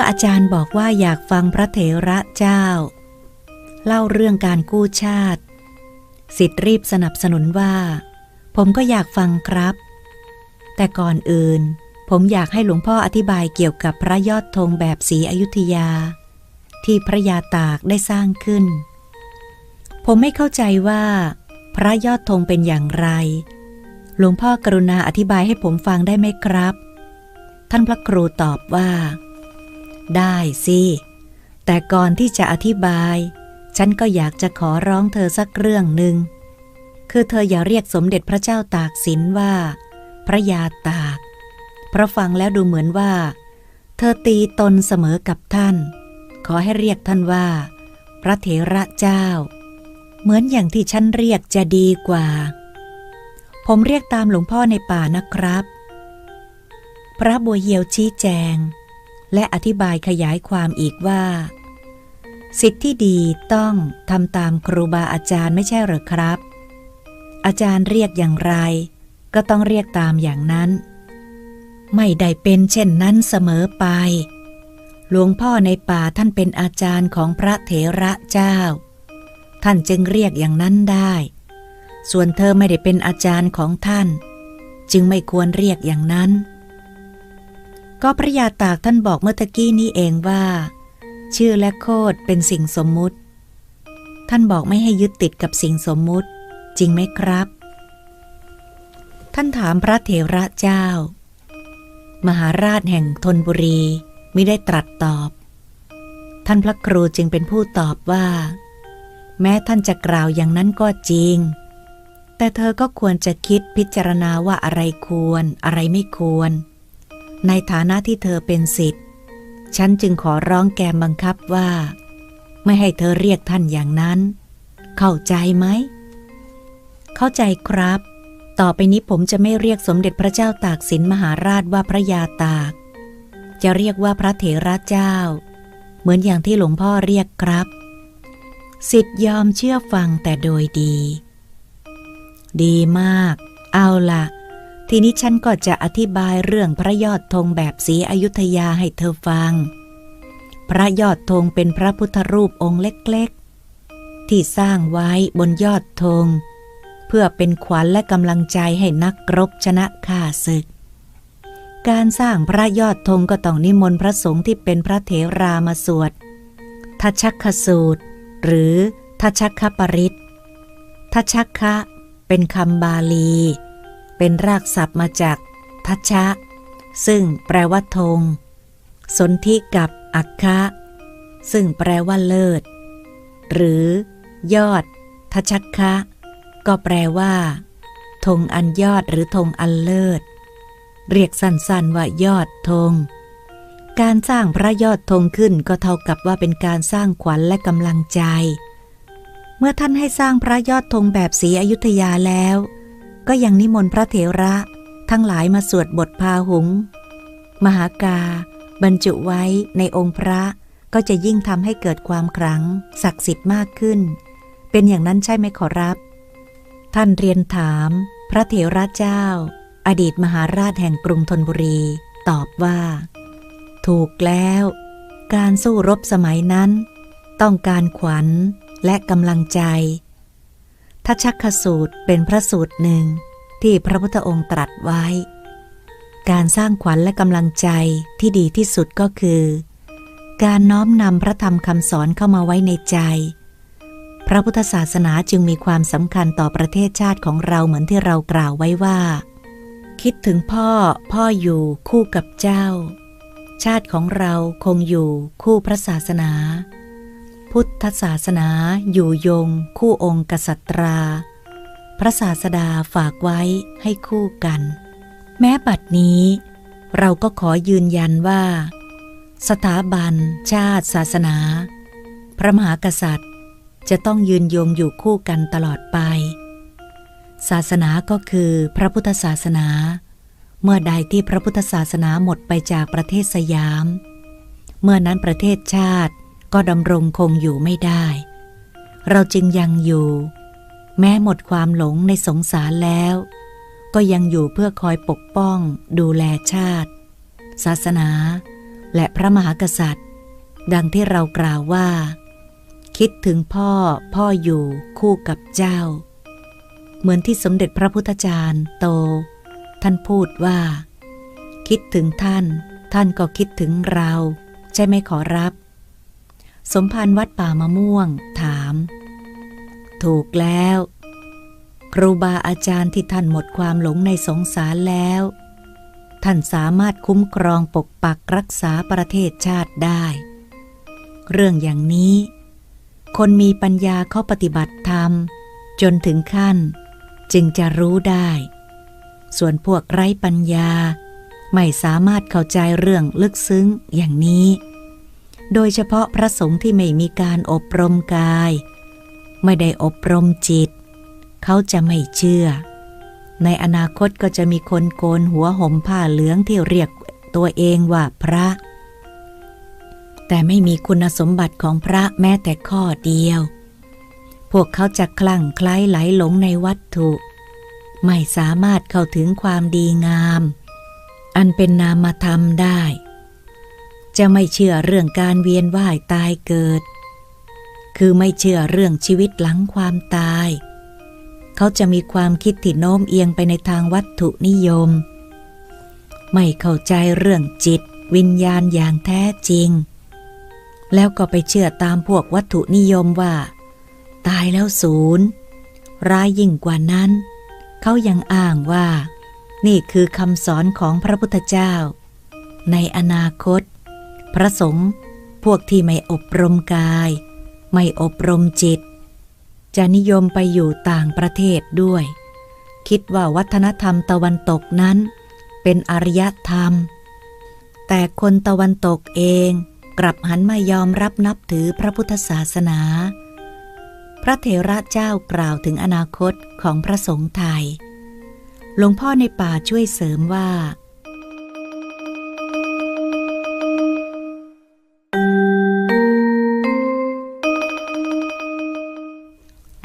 มื่ออาจารย์บอกว่าอยากฟังพระเถระเจ้า เล่าเรื่องการกู้ชาติ สิทธิ์รีบสนับสนุนว่า ผมก็อยากฟังครับ แต่ก่อนอื่น ผมอยากให้หลวงพ่ออธิบายเกี่ยวกับพระยอดธงแบบสีอยุธยา ที่พระยาตากได้สร้างขึ้น ผมไม่เข้าใจว่า พระยอดธงเป็นอย่างไร หลวงพ่อกรุณาอธิบายให้ผมฟังได้ไหมครับ ท่านพระครูตอบว่า ได้สิ แต่ก่อนที่จะอธิบาย ฉันก็อยากจะขอร้องเธอสักเรื่องหนึ่ง คือเธออย่าเรียกสมเด็จพระเจ้าตากสินว่า พระยาตาก เพราะฟังแล้วดูเหมือนว่า เธอตีตนเสมอกับท่าน ขอให้เรียกท่านว่า พระเถระเจ้า เหมือนอย่างที่ฉันเรียกจะดีกว่า ผมเรียกตามหลวงพ่อในป่านะครับ พระบัวเหียวชี้แจง และอธิบายขยายความอีกว่า สิทธิ์ที่ดีต้องทำตามครูบาอาจารย์ไม่ใช่หรือครับ อาจารย์เรียกอย่างไร ก็ต้องเรียกตามอย่างนั้น ไม่ได้เป็นเช่นนั้นเสมอไป หลวงพ่อในป่าท่านเป็นอาจารย์ของพระเถระเจ้า ท่านจึงเรียกอย่างนั้นได้ ส่วนเธอไม่ได้เป็นอาจารย์ของท่าน จึงไม่ควรเรียกอย่างนั้น ก็พระยาตากท่านบอกเมื่อตะกี้นี้เองว่า ชื่อและโคดเป็นสิ่งสมมุติ ท่านบอกไม่ให้ยึดติดกับสิ่งสมมุติ จริงไหมครับ ท่านถามพระเถระเจ้า มหาราชแห่งธนบุรีไมิได้ตรัสตอบ ท่านพระครูจึงเป็นผู้ตอบว่า แม้ท่านจะกล่าวอย่างนั้นก็จริง แต่เธอก็ควรจะคิดพิจารณาว่าอะไรควรอะไรไม่ควร ในฐานะที่เธอเป็นสิทธิ์ฉันจึงขอร้องแกมบังคับว่า ไม่ให้เธอเรียกท่านอย่างนั้น เข้าใจไหม เข้าใจครับ ต่อไปนี้ผมจะไม่เรียกสมเด็จพระเจ้าตากสินมหาราชว่าพระยาตาก จะเรียกว่าพระเถระเจ้า เหมือนอย่างที่หลวงพ่อเรียกครับ สิทธิ์ยอมเชื่อฟังแต่โดยดี ดีมาก เอาล่ะ ทีนี้ฉันก็จะอธิบายเรื่องพระยอดธงแบบสีอยุธยาให้เธอฟัง พระยอดธงเป็นพระพุทธรูปองค์เล็กๆ ที่สร้างไว้บนยอดธง เพื่อเป็นขวัญและกำลังใจให้นักรบชนะข้าศึก การสร้างพระยอดธงก็ต้องนิมนต์พระสงฆ์ที่เป็นพระเถรามาสวดทัชชักขสูตร หรือทัชชักขปริตทัชชักคะเป็นคำบาลี เป็นรากศัพท์มาจากทัชชะ ซึ่งแปลว่าธงสนธิกับอัคคะ ซึ่งแปลว่าเลิศ หรือยอดทัชชักคะ ก็แปลว่าธงอันยอดหรือธงอันเลิศ เรียกสั้นๆว่ายอดธง การสร้างพระยอดธงขึ้นก็เท่ากับว่าเป็นการสร้างขวัญและกำลังใจ เมื่อท่านให้สร้างพระยอดธงแบบสีอยุธยาแล้ว ก็ยังนิมนต์พระเถระ ทั้งหลายมาสวดบทพาหุง มหากา บรรจุไว้ในองค์พระก็จะยิ่งทำให้เกิดความครั้ง ศักดิ์สิทธิ์มากขึ้น เป็นอย่างนั้นใช่ไหมขอรับ ท่านเรียนถาม พระเถระเจ้า อดีตมหาราชแห่งกรุงธนบุรี ตอบว่า ถูกแล้ว การสู้รบสมัยนั้น ต้องการขวัญและกำลังใจ ทัชชักขสูตรเป็นพระสูตรหนึ่งที่พระพุทธองค์ตรัสไว้ การสร้างขวัญและกำลังใจที่ดีที่สุดก็คือ การน้อมนำพระธรรมคำสอนเข้ามาไว้ในใจ พระพุทธศาสนาจึงมีความสำคัญต่อประเทศชาติของเราเหมือนที่เรากล่าวไว้ว่า คิดถึงพ่อพ่ออยู่คู่กับเจ้า ชาติของเราคงอยู่คู่พระศาสนา พุทธศาสนาอยู่ยง คู่องค์กษัตรา พระศาสดาฝากไว้ให้คู่กัน แม้บัดนี้ เราก็ขอยืนยันว่า สถาบัน ชาติศาสนา พระมหากษัตริย์จะต้องยืนยงอยู่คู่กันตลอดไป ศาสนาก็คือพระพุทธศาสนา เมื่อใดที่พระพุทธศาสนาหมดไปจากประเทศสยาม เมื่อนั้นประเทศชาติ ก็ดำรงคงอยู่ไม่ได้ เราจึงยังอยู่ แม้หมดความหลงในสงสารแล้ว ก็ยังอยู่เพื่อคอยปกป้อง ดูแลชาติ ศาสนา และพระมหากษัตริย์ ดังที่เรากล่าวว่า คิดถึงพ่อพ่ออยู่คู่กับเจ้า เหมือนที่สมเด็จพระพุทธจารย์โต ท่านพูดว่า คิดถึงท่าน ท่านก็คิดถึงเรา ใช่ไหมขอรับ สมภารวัดป่ามะม่วง ถาม ถูกแล้ว ครูบาอาจารย์ที่ท่านหมดความหลงในสงสารแล้ว ท่านสามารถคุ้มครองปกปักรักษาประเทศชาติได้ เรื่องอย่างนี้ คนมีปัญญาเขาปฏิบัติธรรม จนถึงขั้น จึงจะรู้ได้ ส่วนพวกไร้ปัญญา ไม่สามารถเข้าใจเรื่องลึกซึ้งอย่างนี้ โดยเฉพาะพระสงฆ์ที่ไม่มีการอบรมกาย ไม่ได้อบรมจิต เขาจะไม่เชื่อ ในอนาคตก็จะมีคนโกนหัวห่มผ้าเหลืองที่เรียกตัวเองว่าพระ แต่ไม่มีคุณสมบัติของพระแม้แต่ข้อเดียว พวกเขาจะคลั่งคล้ายไหลหลงในวัตถุ ไม่สามารถเข้าถึงความดีงาม อันเป็นนามธรรมได้ จะไม่เชื่อเรื่องการเวียนว่ายตายเกิด คือไม่เชื่อเรื่องชีวิตหลังความตาย เขาจะมีความคิดที่โน้มเอียงไปในทางวัตถุนิยม ไม่เข้าใจเรื่องจิต วิญญาณอย่างแท้จริง แล้วก็ไปเชื่อตามพวกวัตถุนิยมว่า ตายแล้วศูนย์ ร้ายยิ่งกว่านั้น เขายังอ้างว่า นี่คือคำสอนของพระพุทธเจ้า ในอนาคต พระสงฆ์พวกที่ไม่อบรมกาย ไม่อบรมจิต จะนิยมไปอยู่ต่างประเทศด้วย คิดว่าวัฒนธรรมตะวันตกนั้น เป็นอารยธรรม แต่คนตะวันตกเองกลับหันมายอมรับนับถือพระพุทธศาสนา พระเถระเจ้ากล่าวถึงอนาคตของพระสงฆ์ไทย หลวงพ่อในป่าช่วยเสริมว่า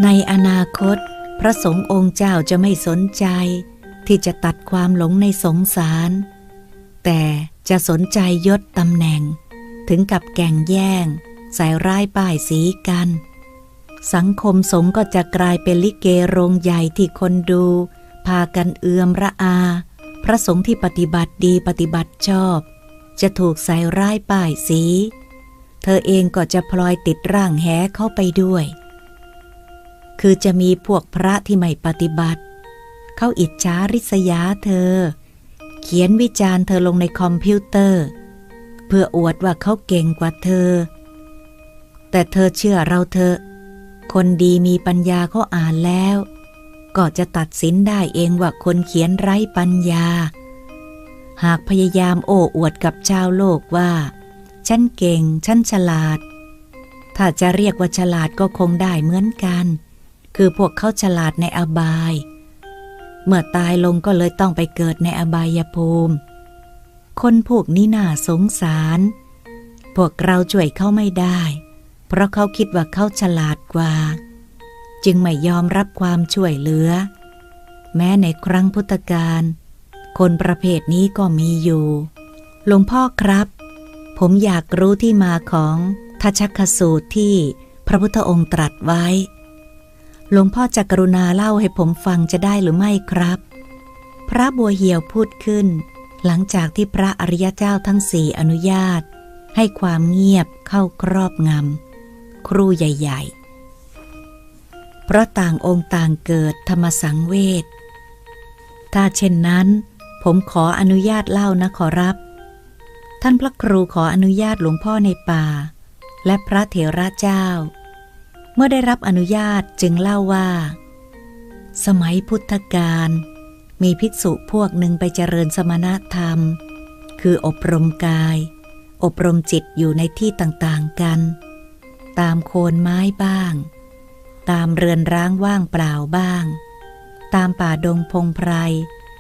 ในอนาคต พระสงฆ์องค์เจ้าจะไม่สนใจ ที่จะตัดความหลงในสงสาร แต่จะสนใจยศตำแหน่ง ถึงกับแก่งแย่ง ใส่ร้ายป้ายสีกัน สังคมสงฆ์ก็จะกลายเป็นลิเกโรงใหญ่ที่คนดู พากันเอือมระอา พระสงฆ์ที่ปฏิบัติดีปฏิบัติชอบ จะถูกใส่ร้ายป้ายสี เธอเองก็จะพลอยติดร่างแหเข้าไปด้วย คือจะมีพวกพระที่ไม่ปฏิบัติ เขาอิจฉาริษยาเธอ เขียนวิจารณ์เธอลงในคอมพิวเตอร์ เพื่ออวดว่าเขาเก่งกว่าเธอ แต่เธอเชื่อเราเถอะ คนดีมีปัญญาเขาอ่านแล้ว ก็จะตัดสินได้เองว่าคนเขียนไร้ปัญญา หากพยายามโอ้อวดกับชาวโลกว่า ฉันเก่ง ฉันฉลาด ถ้าจะเรียกว่าฉลาดก็คงได้เหมือนกัน คือพวกเขาฉลาดในอบาย เมื่อตายลงก็เลยต้องไปเกิดในอบายภูมิ คนพวกนี้น่าสงสาร พวกเราช่วยเขาไม่ได้ เพราะเขาคิดว่าเขาฉลาดกว่า จึงไม่ยอมรับความช่วยเหลือ แม้ในครั้งพุทธกาลคนประเภทนี้ก็มีอยู่ หลวงพ่อครับ ผมอยากรู้ที่มาของทัชชคสูตรที่พระพุทธองค์ตรัสไว้ หลวงพ่อจะกรุณาเล่าให้ผมฟังจะได้หรือไม่ครับ พระบัวเหี่ยวพูดขึ้น หลังจากที่พระอริยเจ้าทั้งสี่อนุญาต ให้ความเงียบเข้าครอบงำครูใหญ่ๆ เพราะต่างองค์ต่างเกิดธรรมสังเวชถ้าเช่นนั้น ผมขออนุญาตเล่านะขอรับ ท่านพระครูขออนุญาตหลวงพ่อในป่า และพระเถระเจ้า เมื่อได้รับอนุญาตจึงเล่าว่า สมัยพุทธกาลมีภิกษุพวกหนึ่งไปเจริญสมณธรรม คืออบรมกาย อบรมจิตอยู่ในที่ต่างๆกัน ตามโคนไม้บ้าง ตามเรือนร้างว่างเปล่าบ้าง ตามป่าดงพงไพร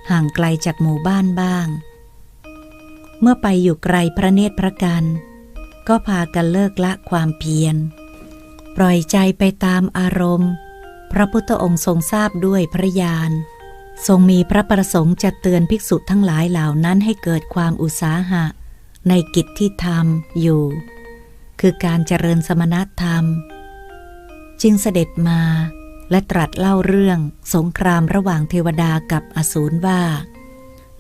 ห่างไกลจากหมู่บ้านบ้าง เมื่อไปอยู่ไกลพระเนตรพระกัน ก็พากันเลิกละความเพียร ปล่อยใจไปตามอารมณ์ พระพุทธองค์ทรงทราบด้วยพระญาณ ทรงมีพระประสงค์จะเตือนภิกษุทั้งหลายเหล่านั้นให้เกิดความอุตสาหะ ในกิจที่ทำอยู่ คือการเจริญสมณธรรม จึงเสด็จมาและตรัสเล่าเรื่องสงครามระหว่างเทวดากับอสูรว่า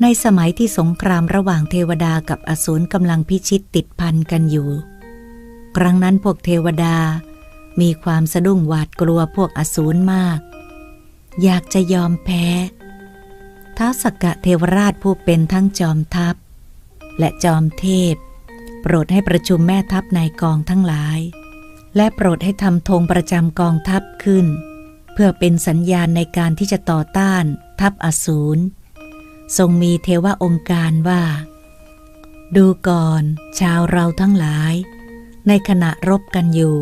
ในสมัยที่สงครามระหว่างเทวดากับอสูรกำลังพิชิตติดพันกันอยู่ ครั้งนั้นพวกเทวดา มีความสะดุ้งหวาดกลัวพวกอสูรมาก อยากจะยอมแพ้ท้าวสกกะเทวราชผู้เป็นทั้งจอมทัพ และจอมเทพ โปรดให้ประชุมแม่ทัพในกองทั้งหลาย และโปรดให้ทำธงประจำกองทัพขึ้น เพื่อเป็นสัญญาณในการที่จะต่อต้านทัพอสูร ทรงมีเทวองค์การว่า ดูก่อน ชาวเราทั้งหลาย ในขณะรบกันอยู่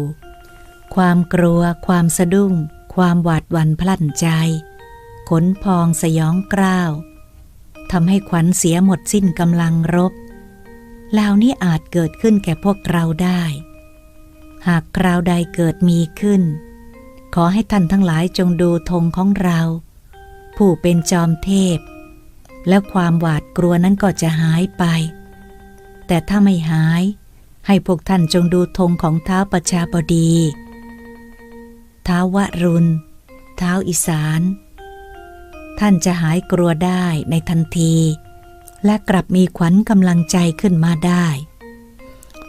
ความกลัว ความสะดุ้ง ความหวาดหวั่นพลั่นใจ ขนพองสยองกล้าวทำให้ขวัญเสียหมดสิ้นกำลังรบเหล่านี้อาจเกิดขึ้นแก่พวกเราได้ หากคราวใดเกิดมีขึ้น ขอให้ท่านทั้งหลายจงดูธงของเรา ผู้เป็นจอมเทพ แล้วความหวาดกลัวนั้นก็จะหายไป แต่ถ้าไม่หาย ให้พวกท่านจงดูธงของเท้าประชาบดี ท้าวรุณ เท้าอีสาน ท่านจะหายกลัวได้ในทันที และกลับมีขวัญกำลังใจขึ้นมาได้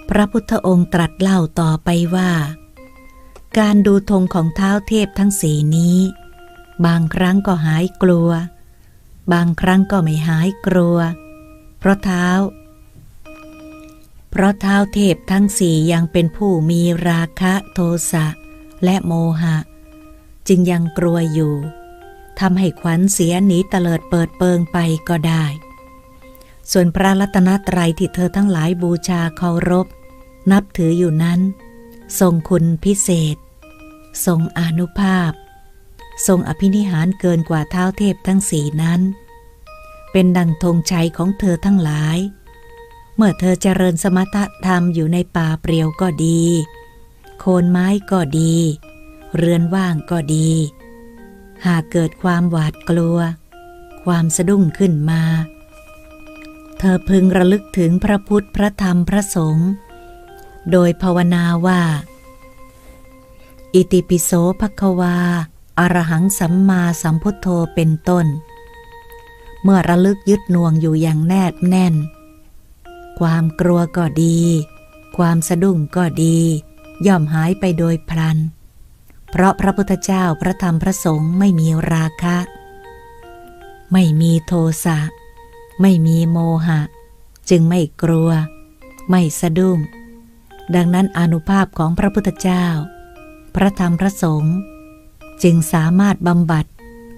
พระพุทธองค์ตรัสเล่าต่อไปว่า การดูธงของเท้าเทพทั้งสีนี้ บางครั้งก็หายกลัว บางครั้งก็ไม่หายกลัว เพราะเท้าเพราะเท้าเทพทั้งสี่ยังเป็นผู้มีราคะโทสะ และโมหะ จึงยังกลัวอยู่ทำให้ขวัญเสียหนีเตลิดเปิดเปิงไปก็ได้ ส่วนพระรัตนตรัยที่เธอทั้งหลายบูชาเคารพ นับถืออยู่นั้น ทรงคุณพิเศษ ทรงอนุภาพ ทรงอภินิหารเกินกว่าเท้าเทพทั้งสีนั้น เป็นดังธงชัยของเธอทั้งหลาย เมื่อเธอเจริญสมถธรรมอยู่ในป่าเปรียวก็ดี โคนไม้ก็ดี เรือนว่างก็ดี หากเกิดความหวาดกลัว ความสะดุ้งขึ้นมา เธอพึงระลึกถึงพระพุทธพระธรรมพระสงฆ์โดยภาวนาว่า อิติปิโสภควาอรหังสัมมาสัมพุทโธเป็นต้น เมื่อระลึกยึดน่วงอยู่อย่างแนบแน่น ความกลัวก็ดี ความสะดุ้งก็ดี ย่อมหายไปโดยพลัน เพราะพระพุทธเจ้าพระธรรมพระสงฆ์ไม่มีราคะ ไม่มีโทสะ ไม่มีโมหะ จึงไม่กลัว ไม่สะดุ้ง ดังนั้นอนุภาพของพระพุทธเจ้า พระธรรมพระสงฆ์จึงสามารถบำบัด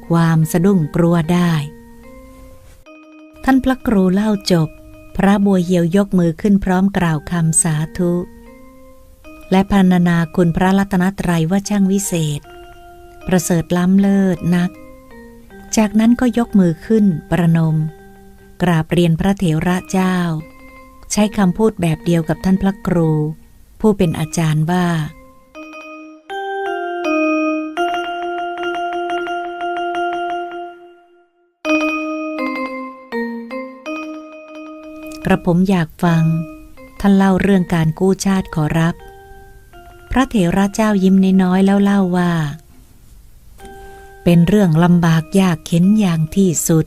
ความสะดุ้งกลัวได้ ท่านพระครูเล่าจบ พระบัวเหียวยกมือขึ้นพร้อมกล่าวคำสาธุ และพรรณนาคุณพระรัตนตรัยว่าช่างวิเศษ ประเสริฐล้ำเลิศนัก จากนั้นก็ยกมือขึ้นประนม กราบเรียนพระเถระเจ้า ใช้คำพูดแบบเดียวกับท่านพระครู ผู้เป็นอาจารย์ว่า กระผมอยากฟัง ท่านเล่าเรื่องการกู้ชาติขอรับ ระเถระเจ้ายิ้มน้อยๆแล้วเล่าว่า เป็นเรื่องลำบากยากเข็นอย่างที่สุด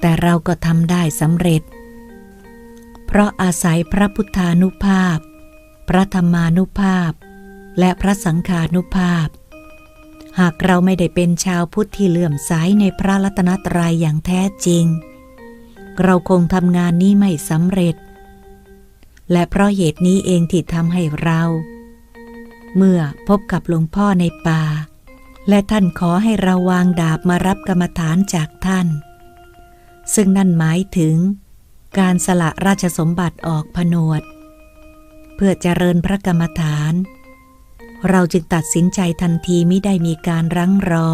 แต่เราก็ทำได้สำเร็จ เพราะอาศัยพระพุทธานุภาพ พระธรรมานุภาพ และพระสังฆานุภาพ หากเราไม่ได้เป็นชาวพุทธที่เลื่อมใสในพระรัตนตรัยอย่างแท้จริง เราคงทำงานนี้ไม่สำเร็จ และเพราะเหตุนี้เองที่ทำให้เรา เมื่อพบกับหลวงพ่อในป่า และท่านขอให้เราวางดาบมารับกรรมฐานจากท่าน ซึ่งนั่นหมายถึง การสละราชสมบัติออกผนวด เพื่อเจริญพระกรรมฐาน เราจึงตัดสินใจทันทีไม่ได้มีการรั้งรอ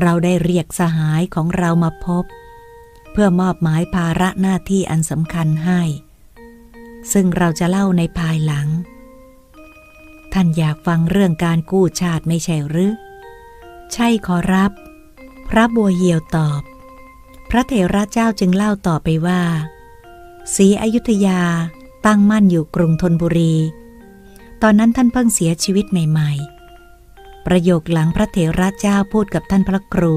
เราได้เรียกสหายของเรามาพบ เพื่อมอบหมายภาระหน้าที่อันสำคัญให้ ซึ่งเราจะเล่าในภายหลัง ท่านอยากฟังเรื่องการกู้ชาติไม่ใช่หรือ ใช่ขอรับ พระบัวเหียวตอบ พระเถระเจ้าจึงเล่าต่อไปว่าศรีอยุธยาตั้งมั่นอยู่กรุงธนบุรี ตอนนั้นท่านเพิ่งเสียชีวิตใหม่ ๆ ประโยคหลังพระเถระเจ้าพูดกับท่านพระครู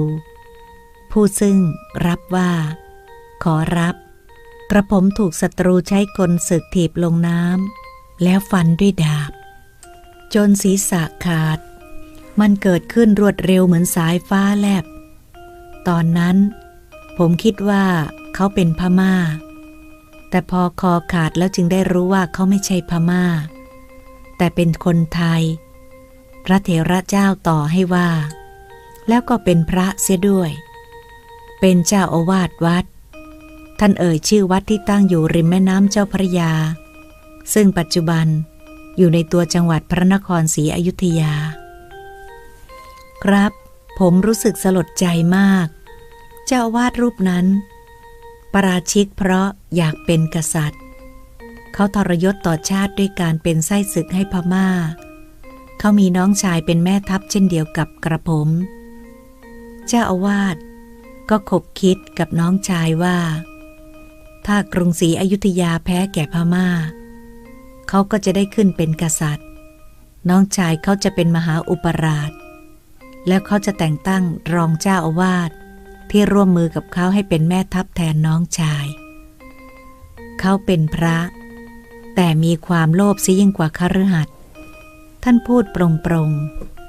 ผู้ซึ่งรับว่า ขอรับ กระผมถูกศัตรูใช้กลศึกถีบลงน้ำแล้วฟันด้วยดาบ จนศีรษะขาด มันเกิดขึ้นรวดเร็วเหมือนสายฟ้าแลบ ตอนนั้น ผมคิดว่าเขาเป็นพม่า แต่พอคอขาดแล้วจึงได้รู้ว่าเขาไม่ใช่พม่า แต่เป็นคนไทย พระเถระเจ้าต่อให้ว่า แล้วก็เป็นพระเสียด้วย เป็นเจ้าอาวาสวัด ท่านเอ่ยชื่อวัดที่ตั้งอยู่ริมแม่น้ำเจ้าพระยา ซึ่งปัจจุบัน อยู่ในตัวจังหวัดพระนครศรีอยุธยา ครับ ผมรู้สึกสลดใจมาก เจ้าอาวาสรูปนั้น ปราชิกเพราะอยากเป็นกษัตริย์ เขาทรยศต่อชาติด้วยการเป็นไส้ศึกให้พม่า เขามีน้องชายเป็นแม่ทัพเช่นเดียวกับกระผม เจ้าอาวาสก็ขบคิดกับน้องชายว่า ถ้ากรุงศรีอยุธยาแพ้แก่พม่า เขาก็จะได้ขึ้นเป็นกษัตริย์ น้องชายเขาจะเป็นมหาอุปราช แล้วเขาจะแต่งตั้งรองเจ้าอาวาสที่ร่วมมือกับเขาให้เป็นแม่ทัพแทนน้องชาย เขาเป็นพระ แต่มีความโลภซิยิ่งกว่าคฤหัสถ์ท่านพูดโปร่ง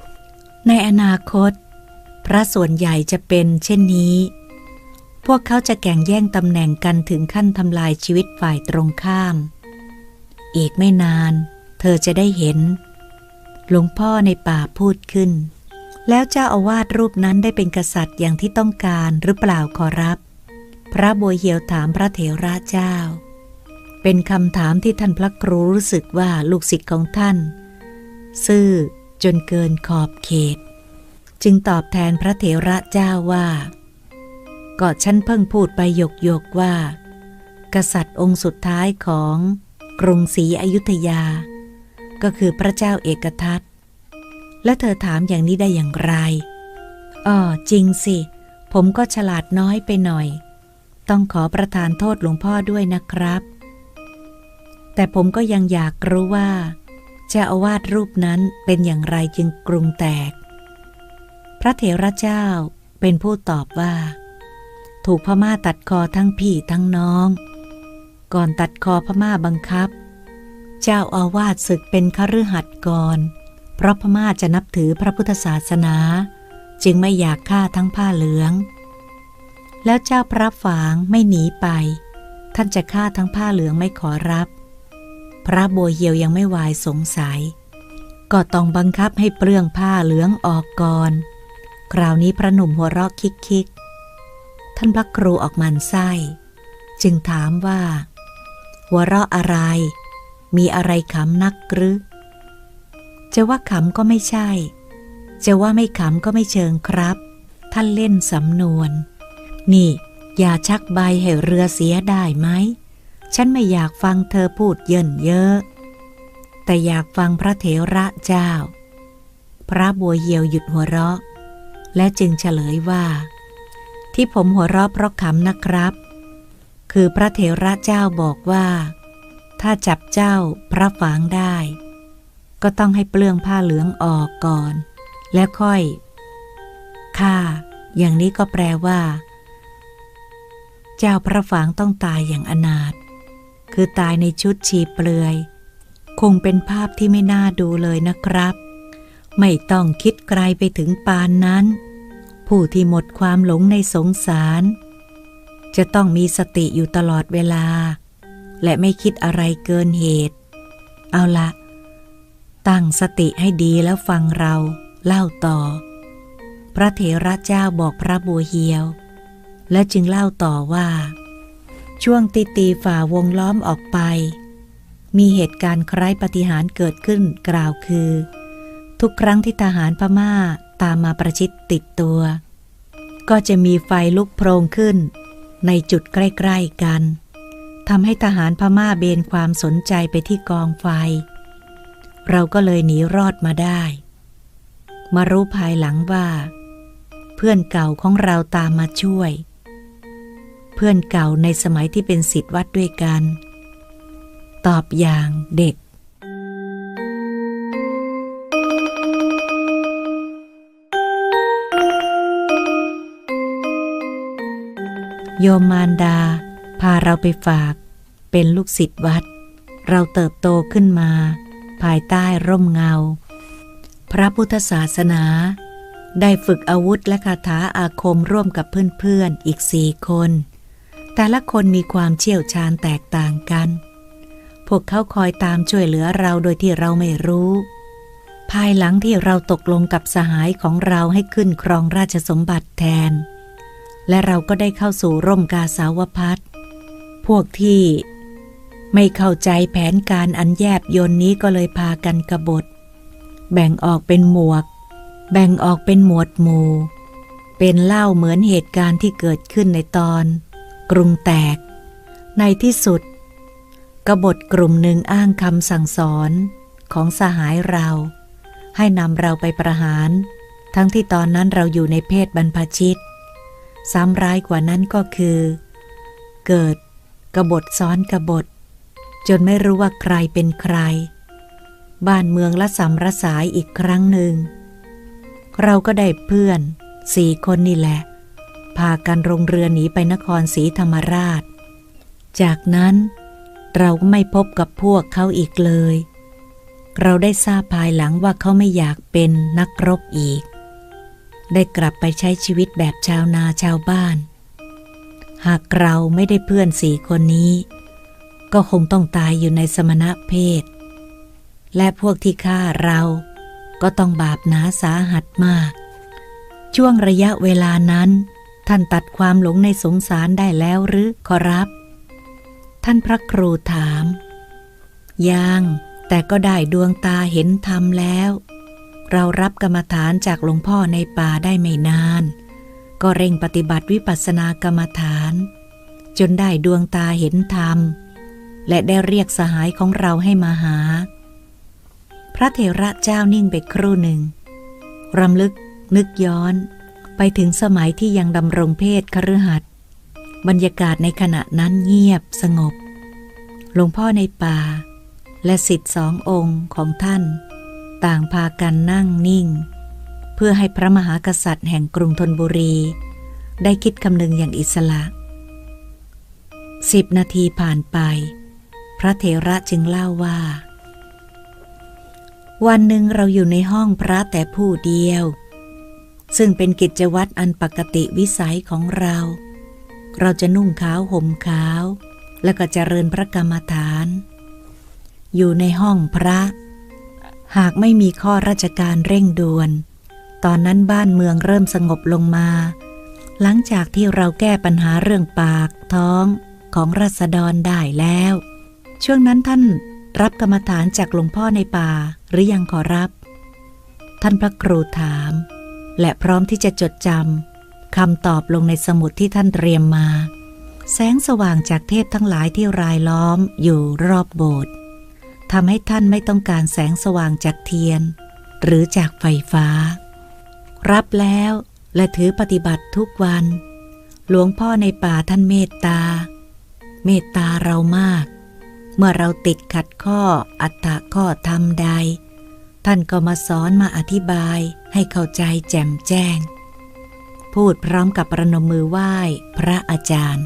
ๆในอนาคต พระส่วนใหญ่จะเป็นเช่นนี้ พวกเขาจะแข่งแย่งตำแหน่งกันถึงขั้นทำลายชีวิตฝ่ายตรงข้าม อีกไม่นาน เธอจะได้เห็น หลวงพ่อในป่าพูดขึ้น แล้วเจ้าอาวาสรูปนั้นได้เป็นกษัตริย์อย่างที่ต้องการหรือเปล่าขอรับ พระบัวเหียวถามพระเถระเจ้า เป็นคำถามที่ท่านพระครูรู้สึกว่าลูกศิษย์ของท่าน ซื่อจนเกินขอบเขต จึงตอบแทนพระเถระเจ้าว่าก็ฉันเพิ่งพูดไปหยกหยกว่า กษัตริย์องค์สุดท้ายของ กรุงศรีอยุธยา ก็คือพระเจ้าเอกทัตและเธอถามอย่างนี้ได้อย่างไรอ๋อจริงสิ ผมก็ฉลาดน้อยไปหน่อย ต้องขอประทานโทษหลวงพ่อด้วยนะครับ แต่ผมก็ยังอยากรู้ว่าเจ้าอาวาสรูปนั้นเป็นอย่างไรจึงกรุงแตก พระเถระเจ้าเป็นผู้ตอบว่า ถูกพม่าตัดคอทั้งพี่ทั้งน้อง ก่อนตัดคอพม่าบังคับ เจ้าอาวาสศึกเป็นคฤหัสถ์ก่อน เพราะพม่าจะนับถือพระพุทธศาสนา จึงไม่อยากฆ่าทั้งผ้าเหลือง แล้วเจ้าพระฝางไม่หนีไป ท่านจะฆ่าทั้งผ้าเหลืองไม่ขอรับ พระบัวเหียวยังไม่วายสงสัย ก็ต้องบังคับให้เปลืองผ้าเหลืองออกก่อน คราวนี้พระหนุ่มหัวเราะคิกคิกๆท่านพระครูออกมันไส้ จึงถามว่า หัวเราะอะไร มีอะไรขำนักหรือ จะว่าขำก็ไม่ใช่ จะว่าไม่ขำก็ไม่เชิงครับ ท่านเล่นสำนวน นี่ อย่าชักใบให้เรือเสียได้ไหม ฉันไม่อยากฟังเธอพูดเยินเยอะ แต่อยากฟังพระเถระเจ้า พระบัวเหียวหยุดหัวเราะ และจึงเฉลยว่า ที่ผมหัวเราะเพราะขำนะครับ คือพระเถระเจ้าบอกว่า ถ้าจับเจ้าพระฝางได้ ก็ต้องให้เปลื้องผ้าเหลืองออกก่อน แล้วค่อยฆ่าอย่างนี้ก็แปลว่า เจ้าพระฝางต้องตายอย่างอนาถคือตายในชุดชีเปลือย คงเป็นภาพที่ไม่น่าดูเลยนะครับ ไม่ต้องคิดไกลไปถึงปานนั้น ผู้ที่หมดความหลงในสงสาร จะต้องมีสติอยู่ตลอดเวลา และไม่คิดอะไรเกินเหตุ เอาละ ตั้งสติให้ดีแล้วฟังเราเล่าต่อ พระเถระเจ้าบอกพระบัวเหียว และจึงเล่าต่อว่า ช่วงตีตีฝ่าวงล้อมออกไป มีเหตุการณ์คล้ายปฏิหารเกิดขึ้นกล่าวคือ ทุกครั้งที่ทหารพม่าตามมาประชิดติดตัว ก็จะมีไฟลุกโพรงขึ้น ในจุดใกล้ ๆ กันทำให้ทหารพม่าเบนความสนใจไปที่กองไฟ เราก็เลยหนีรอดมาได้ มารู้ภายหลังว่า เพื่อนเก่าของเราตามมาช่วย เพื่อนเก่าในสมัยที่เป็นศิษย์วัดด้วยกัน ตอบอย่างเด็ก โยมมารดา พาเราไปฝากเป็นลูกศิษย์วัด เราเติบโตขึ้นมา ภายใต้ร่มเงา พระพุทธศาสนา ได้ฝึกอาวุธและคาถาอาคมร่วมกับเพื่อนๆอีกสี่คน แต่ละคนมีความเชี่ยวชาญแตกต่างกัน พวกเขาคอยตามช่วยเหลือเราโดยที่เราไม่รู้ ภายหลังที่เราตกลงกับสหายของเราให้ขึ้นครองราชสมบัติแทน และเราก็ได้เข้าสู่ร่มกาสาวพัฒพวกที่ไม่เข้าใจแผนการอันแยบยนนี้ก็เลยพากันกบฏ แบ่งออกเป็นหมวก แบ่งออกเป็นหมวดหมู่ เป็นเล่าเหมือนเหตุการณ์ที่เกิดขึ้นในตอน กรุงแตก ในที่สุด กบฏกลุ่มหนึ่งอ้างคำสั่งสอนของสหายเรา ให้นำเราไปประหาร ทั้งที่ตอนนั้นเราอยู่ในเพศบรรพชิต ซ้ำร้ายกว่านั้นก็คือ เกิดกบฏซ้อนกบฏ จนไม่รู้ว่าใครเป็นใคร บ้านเมืองละสำระสายอีกครั้งหนึ่ง เราก็ได้เพื่อนสี่คนนี่แหละ พากันลงเรือหนีไปนครศรีธรรมราช จากนั้นเราก็ไม่พบกับพวกเขาอีกเลย เราได้ทราบภายหลังว่าเขาไม่อยากเป็นนักรบอีก ได้กลับไปใช้ชีวิตแบบชาวนาชาวบ้าน หากเราไม่ได้เพื่อนสี่คนนี้ ก็คงต้องตายอยู่ในสมณะเพศ และพวกที่ฆ่าเราก็ต้องบาปหนาสาหัสมาก ช่วงระยะเวลานั้น ท่านตัดความหลงในสงสารได้แล้วหรือขอรับ ท่านพระครูถาม ยัง แต่ก็ได้ดวงตาเห็นธรรมแล้ว เรารับกรรมฐานจากหลวงพ่อในป่าได้ไม่นาน ก็เร่งปฏิบัติวิปัสสนากรรมฐาน จนได้ดวงตาเห็นธรรม และได้เรียกสหายของเราให้มาหา พระเถระเจ้านิ่งไปครู่หนึ่งรำลึกนึกย้อน ไปถึงสมัยที่ยังดำรงเพศคฤหัสถ์บรรยากาศในขณะนั้นเงียบสงบ หลวงพ่อในป่า และสิทธิสององค์ของท่าน ต่างพากันนั่งนิ่ง เพื่อให้พระมหากษัตริย์แห่งกรุงธนบุรี ได้คิดคำนึงอย่างอิสระสิบนาทีผ่านไป พระเถระจึงเล่าว่า วันหนึ่งเราอยู่ในห้องพระแต่ผู้เดียว ซึ่งเป็นกิจวัตรอันปกติวิสัยของเรา เราจะนุ่งขาวห่มขาว แล้วก็จเจริญพระกรรมฐาน อยู่ในห้องพระ หากไม่มีข้อราชการเร่งด่วน ตอนนั้นบ้านเมืองเริ่มสงบลงมา หลังจากที่เราแก้ปัญหาเรื่องปากท้องของรัษฎรได้แล้ว ช่วงนั้นท่านรับกรรมฐานจากหลวงพ่อในป่าหรือยังขอรับ ท่านพระครูถาม และพร้อมที่จะจดจำคำตอบลงในสมุดที่ท่านเตรียมมา แสงสว่างจากเทพทั้งหลายที่รายล้อมอยู่รอบโบสถ์ ทำให้ท่านไม่ต้องการแสงสว่างจากเทียน หรือจากไฟฟ้า รับแล้วและถือปฏิบัติทุกวัน หลวงพ่อในป่าท่านเมตตา เมตตาเรามาก เมื่อเราติดขัดข้ออัตตะข้อธรรมใด ท่านก็มาสอนมาอธิบายให้เข้าใจแจ่มแจ้ง พูดพร้อมกับประนมมือไหว้พระอาจารย์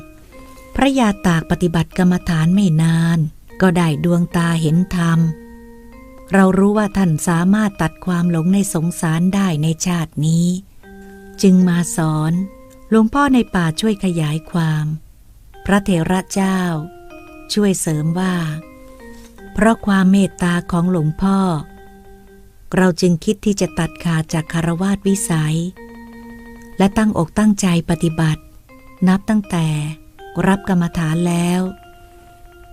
พระยาตากปฏิบัติกรรมฐานไม่นาน ก็ได้ดวงตาเห็นธรรม เรารู้ว่าท่านสามารถตัดความหลงในสงสารได้ในชาตินี้ จึงมาสอนหลวงพ่อในป่าช่วยขยายความ พระเถระเจ้า ช่วยเสริมว่า เพราะความเมตตาของหลวงพ่อ เราจึงคิดที่จะตัดขาดจากคารวาสวิสัย และตั้งอกตั้งใจปฏิบัติ นับตั้งแต่รับกรรมฐานแล้ว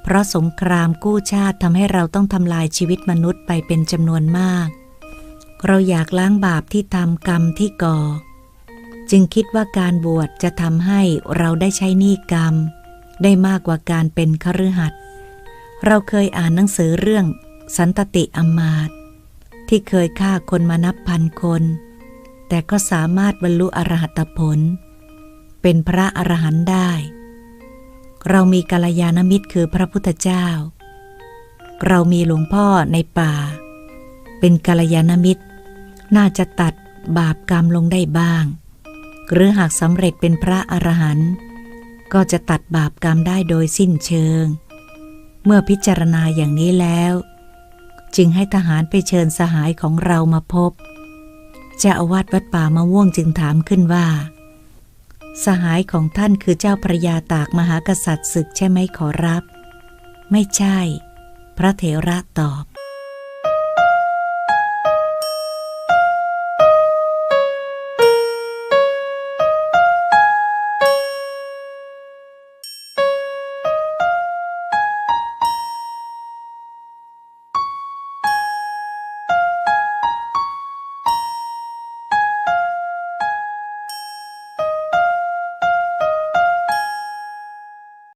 เพราะสงครามกู้ชาติทำให้เราต้องทำลายชีวิตมนุษย์ไปเป็นจำนวนมาก เราอยากล้างบาปที่ทำกรรมที่ก่อ จึงคิดว่าการบวชจะทำให้เราได้ใช้หนี้กรรม ได้มากกว่าการเป็นคฤหัสถ์เราเคยอ่านหนังสือเรื่องสันตติอมมาตย์ที่เคยฆ่าคนมานับพันคน แต่ก็สามารถบรรลุอรหัตผล เป็นพระอรหันต์ได้ เรามีกัลยาณมิตรคือพระพุทธเจ้า เรามีหลวงพ่อในป่า เป็นกัลยาณมิตร น่าจะตัดบาปกรรมลงได้บ้าง หรือหากสำเร็จเป็นพระอรหันต์ก็จะตัดบาปกรรมได้โดยสิ้นเชิง เมื่อพิจารณาอย่างนี้แล้ว จึงให้ทหารไปเชิญสหายของเรามาพบเจ้าอาวาสวัดป่ามะม่วงจึงถามขึ้นว่า สหายของท่านคือเจ้าพระยาตากมหากษัตริย์ศึกใช่ไหมขอรับ ไม่ใช่ พระเถระตอบ